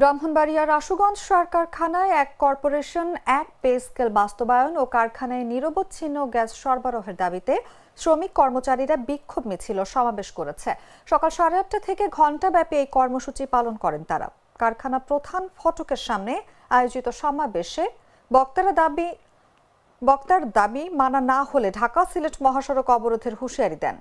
ব্রাহ্মণবাড়িয়ার আশুগঞ্জ সার কারখানায় এক কর্পোরেশন এক পে স্কেল বাস্তবায়ন ও কারখানায় নিরবচ্ছিন্ন গ্যাস সরবরাহের দাবিতে শ্রমিক কর্মচারীরা বিক্ষোভ মিছিল সমাবেশ করেছে। সকাল সাড়ে আটটা থেকে ঘণ্টাব্যাপী এই কর্মসূচি পালন করেন তারা। কারখানা প্রধান ফটকের সামনে আয়োজিত সমাবেশে বক্তারা দাবি বক্তার দাবি মানা না হলে ঢাকা সিলেট মহাসড়ক অবরোধের হুঁশিয়ারি দেন।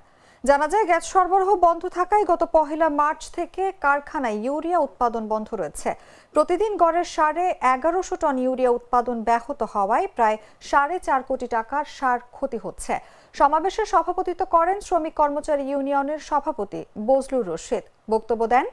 জানা যায় গ্যাস সরবরাহ বন্ধ থাকায় গত পহেলা মার্চ থেকে কারখানায় ইউরিয়া উৎপাদন বন্ধ রয়েছে। প্রতিদিন গড়ের সাড়ে এগারোশো টন ইউরিয়া উৎপাদন ব্যাহত হওয়ায় প্রায় সাড়ে চার কোটি টাকার সার ক্ষতি হচ্ছে। সমাবেশে সভাপতিত্ব করেন শ্রমিক কর্মচারী ইউনিয়নের সভাপতি বজলুর রশিদ। বক্তব্য দেন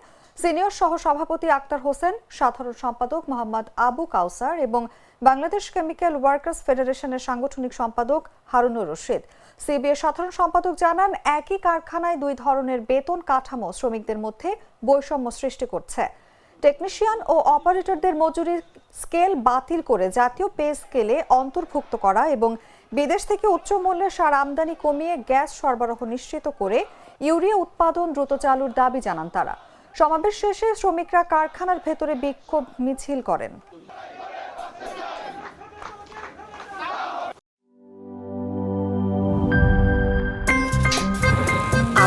সিনিয়র সহ সভাপতি আক্তার হোসেন, সাধারণ সম্পাদক মোহাম্মদ আবু কাউসার এবং বাংলাদেশ কেমিক্যাল ওয়ার্কার্স ফেডারেশনের সাংগঠনিক সম্পাদক হারুনুর রশিদ। সিবিএ সাধারণ সম্পাদক জানান, একই কারখানায় দুই ধরনের বেতন কাঠামো শ্রমিকদের মধ্যে বৈষম্য সৃষ্টি করছে। টেকনিশিয়ান ও অপারেটরদের মজুরির স্কেল বাতিল করে জাতীয় পে স্কেলে অন্তর্ভুক্ত করা এবং বিদেশ থেকে উচ্চ মূল্যের সার আমদানি কমিয়ে গ্যাস সরবরাহ নিশ্চিত করে ইউরিয়া উৎপাদন দ্রুত চালুর দাবি জানান তারা। সমাবেশ শেষে শ্রমিকরা কারখানার ভেতরে বিক্ষোভ মিছিল করেন।